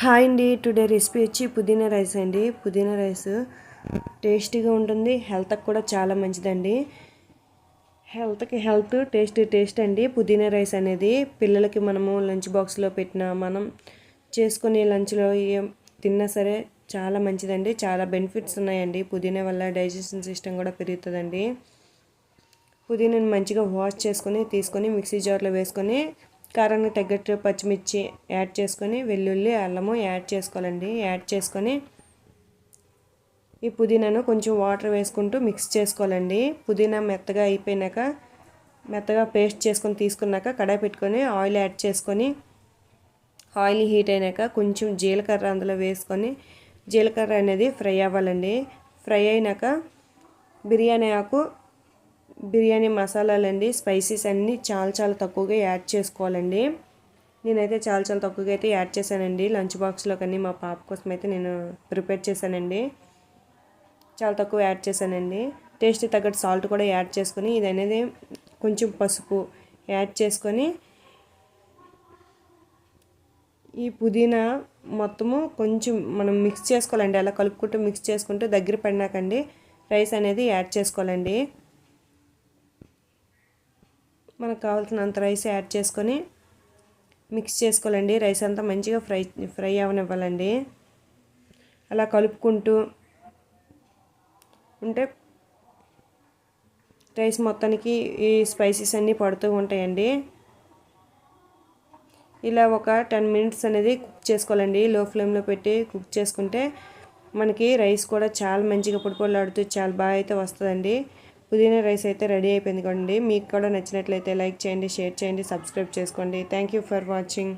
Hi అండి. Today recipe వచ్చి పుదీనా రైస్ అండి. పుదీనా రైస్ టేస్టీగా ఉంటుంది. హెల్త్కి కూడా చాలా మంచిదండి. హెల్త్కి హెల్త్ టేస్ట్ టేస్ట్ అండి పుదీనా రైస్ అనేది. పిల్లలకి మనము లంచ్ బాక్స్లో పెట్టిన మనం చేసుకునే లంచ్లో ఏం తిన్నా సరే చాలా మంచిదండి. చాలా బెనిఫిట్స్ ఉన్నాయండి. పుదీనా వల్ల డైజెషన్ సిస్టమ్ కూడా పెరుగుతుందండి. పుదీనాని మంచిగా వాష్ చేసుకొని తీసుకొని మిక్సీ జార్లో వేసుకొని కారానికి తగ్గట్టు పచ్చిమిర్చి యాడ్ చేసుకొని వెల్లుల్లి అల్లము యాడ్ చేసుకోవాలండి. యాడ్ చేసుకొని ఈ పుదీనాను కొంచెం వాటర్ వేసుకుంటూ మిక్స్ చేసుకోవాలండి. పుదీనా మెత్తగా అయిపోయినాక మెత్తగా పేస్ట్ చేసుకొని తీసుకున్నాక కడాయి పెట్టుకొని ఆయిల్ యాడ్ చేసుకొని ఆయిల్ హీట్ అయినాక కొంచెం జీలకర్ర అందులో వేసుకొని జీలకర్ర అనేది ఫ్రై అవ్వాలండి. ఫ్రై అయినాక బిర్యానీ ఆకు బిర్యానీ మసాలాలండి స్పైసీస్ అన్నీ చాలా చాలా తక్కువగా యాడ్ చేసుకోవాలండి. నేనైతే చాలా చాలా తక్కువగా అయితే యాడ్ చేశానండి. లంచ్ బాక్స్లో కానీ మా పాప కోసం అయితే నేను ప్రిపేర్ చేశానండి. చాలా తక్కువ యాడ్ చేశానండి. టేస్ట్ తగ్గట్టు సాల్ట్ కూడా యాడ్ చేసుకొని ఇది అనేది కొంచెం పసుపు యాడ్ చేసుకొని ఈ పుదీనా మొత్తము కొంచెం మనం మిక్స్ చేసుకోవాలండి. అలా కలుపుకుంటూ మిక్స్ చేసుకుంటూ దగ్గర పడినాకండి రైస్ అనేది యాడ్ చేసుకోవాలండి. మనకు కావాల్సినంత రైస్ యాడ్ చేసుకొని మిక్స్ చేసుకోవాలండి. రైస్ అంతా మంచిగా ఫ్రై ఫ్రై అవనివ్వాలండి. అలా కలుపుకుంటూ ఉంటే రైస్ మొత్తానికి ఈ స్పైసెస్ అన్నీ పడుతూ ఉంటాయండి. ఇలా ఒక టెన్ మినిట్స్ అనేది కుక్ చేసుకోవాలండి. లో ఫ్లేమ్లో పెట్టి కుక్ చేసుకుంటే మనకి రైస్ కూడా చాలా మంచిగా పొడిపొడలాడుతూ చాలా బాగా అయితే వస్తుందండి. పుదీనా రైస్ అయితే రెడీ అయిపోయింది కొండి మీకు కూడా నచ్చినట్లయితే లైక్ చేయండి షేర్ చేయండి సబ్స్క్రైబ్ చేసుకోండి. Thank you for watching